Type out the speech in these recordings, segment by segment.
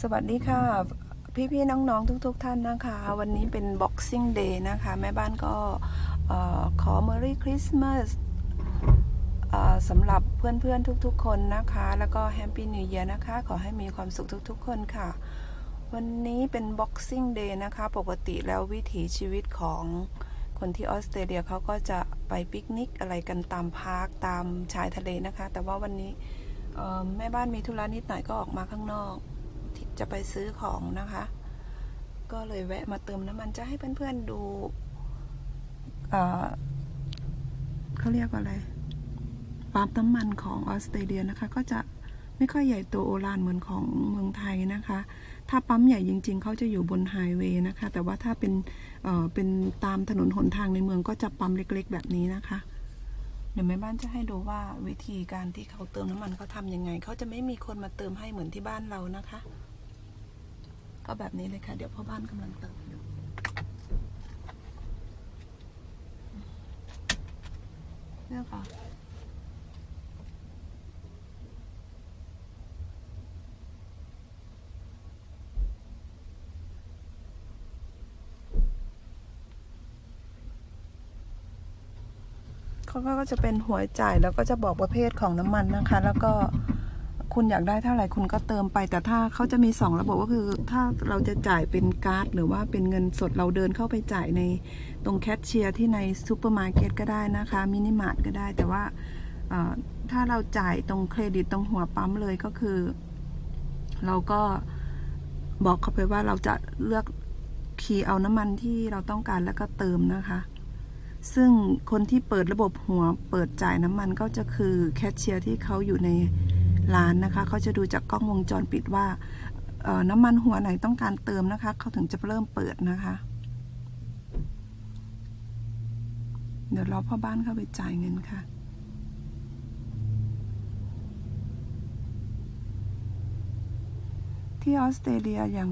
สวัสดีค่ะ พี่ๆน้องๆ ทุก ๆ ท่านนะคะ วันนี้เป็น Boxing Day นะคะ แม่บ้านก็ขอ Merry Christmas สำหรับเพื่อนๆ ทุกๆ คนนะคะ แล้วก็ Happy New Year นะคะ ขอให้มีความสุขทุกๆ คนค่ะ วันนี้เป็น Boxing Day นะคะ ปกติแล้ววิถีชีวิตของคนที่ออสเตรเลียเขาก็จะไปปิกนิกอะไรกันตามพาร์คตามชายทะเลนะคะ แต่ว่าวันนี้แม่บ้านมีธุระนิดหน่อยก็ออกมาข้างนอก จะไปซื้อของนะคะ ก็เลยแวะมาเติมน้ำมันจะให้เพื่อนๆดูเอ่อเขาเรียกว่าอะไรปั๊มน้ำมันของออสเตรเลียนะคะ ก็จะไม่ค่อยใหญ่โตโอฬารเหมือนของเมืองไทยนะคะ ถ้าปั๊มใหญ่จริง ๆ เขาจะอยู่บนไฮเวย์นะคะ แต่ว่าถ้าเป็นเป็นตามถนนหนทางในเมืองก็จะปั๊มเล็กๆ แบบนี้นะคะ เดี๋ยวแม่บ้านจะให้ดูว่าวิธีการที่เขาเติมน้ำมันเขาทำยังไง เขาจะไม่มีคนมาเติมให้เหมือนที่บ้านเรานะคะ ก็แบบนี้เลยค่ะ เดี๋ยวพ่อบ้านกำลังเติมอยู่เนี่ยค่ะเขาก็จะเป็นหัวจ่ายแล้วก็จะบอกประเภทของน้ำมันนะคะ แล้วก็ คุณอยากได้เท่าไหร่คุณก็เติมไป แต่ถ้าเขาจะมีสองระบบก็คือถ้าเราจะจ่ายเป็นการ์ด หรือว่าเป็นเงินสดเราเดินเข้าไปจ่ายในตรงแคชเชียร์ที่ในซูเปอร์มาร์เก็ตก็ได้นะคะมินิมาร์ทก็ได้ แต่ว่าถ้าเราจ่ายตรงเครดิตตรงหัวปั๊มเลยก็คือ เราก็บอกเขาไปว่าเราจะเลือกคีย์เอาน้ำมันที่เราต้องการแล้วก็เติมนะคะซึ่งคนที่เปิดระบบหัวเปิดจ่ายน้ำมันก็จะคือแคชเชียร์ที่เขาอยู่ใน ร้านนะคะ เขาจะดูจากกล้องวงจรปิดว่าน้ำมันหัวไหนต้องการเติมนะคะ เขาถึงจะเริ่มเปิดนะคะ เดี๋ยวรอพ่อบ้านเข้าไปจ่ายเงินค่ะที่ออสเตรเลียอย่าง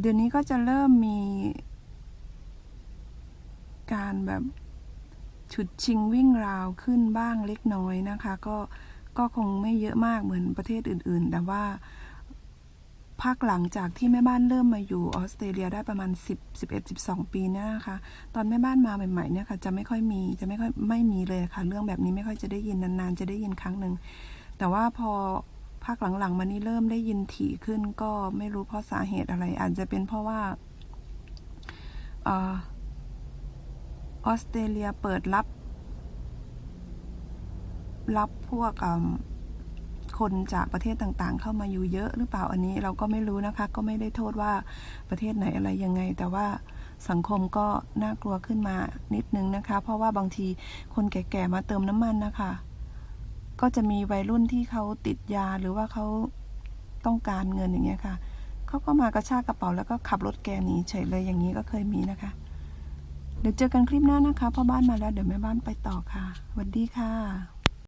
เดี๋ยวนี้ก็จะเริ่มมีการแบบ ฉุดชิงวิ่งราวขึ้นบ้างเล็กน้อยนะคะ ก็ก็คงไม่เยอะมากเหมือนประเทศอื่นๆ แต่ว่าภาคหลังจากที่แม่บ้านเริ่มมาอยู่ออสเตรเลียได้ประมาณ 10 11 12 ปีเนี่ยนะคะ ตอนแม่บ้านมาใหม่ๆเนี่ยค่ะจะไม่ค่อยมีจะไม่ค่อยไม่มีเลยค่ะ เรื่องแบบนี้ไม่ค่อยจะได้ยินนานๆ จะได้ยินครั้งหนึ่งแต่ว่าพอภาคหลังๆมานี้เริ่มได้ยินถี่ขึ้นก็ไม่รู้เพราะสาเหตุอะไร อาจจะเป็นเพราะว่า ออสเตรเลียเปิดรับ รับพวกคนจากประเทศต่างๆ เข้ามาอยู่เยอะหรือเปล่าอันนี้เราก็ไม่รู้นะคะ ก็ไม่ได้โทษว่าประเทศไหนอะไรยังไง แต่ว่าสังคมก็น่ากลัวขึ้นมานิดนึงนะคะ เพราะว่าบางทีคนแก่ๆมาเติมน้ำมันนะคะ ก็จะมีวัยรุ่นที่เขาติดยาหรือว่าเขาต้องการเงินอย่างเงี้ยค่ะเขาก็มากระชากกระเป๋าแล้วก็ขับรถแกหนีเฉยเลยอย่างนี้ก็เคยมีนะคะ เดี๋ยวเจอกันคลิปหน้านะคะพ่อบ้านมาแล้วเดี๋ยวแม่บ้านไปต่อค่ะสวัสดีค่ะ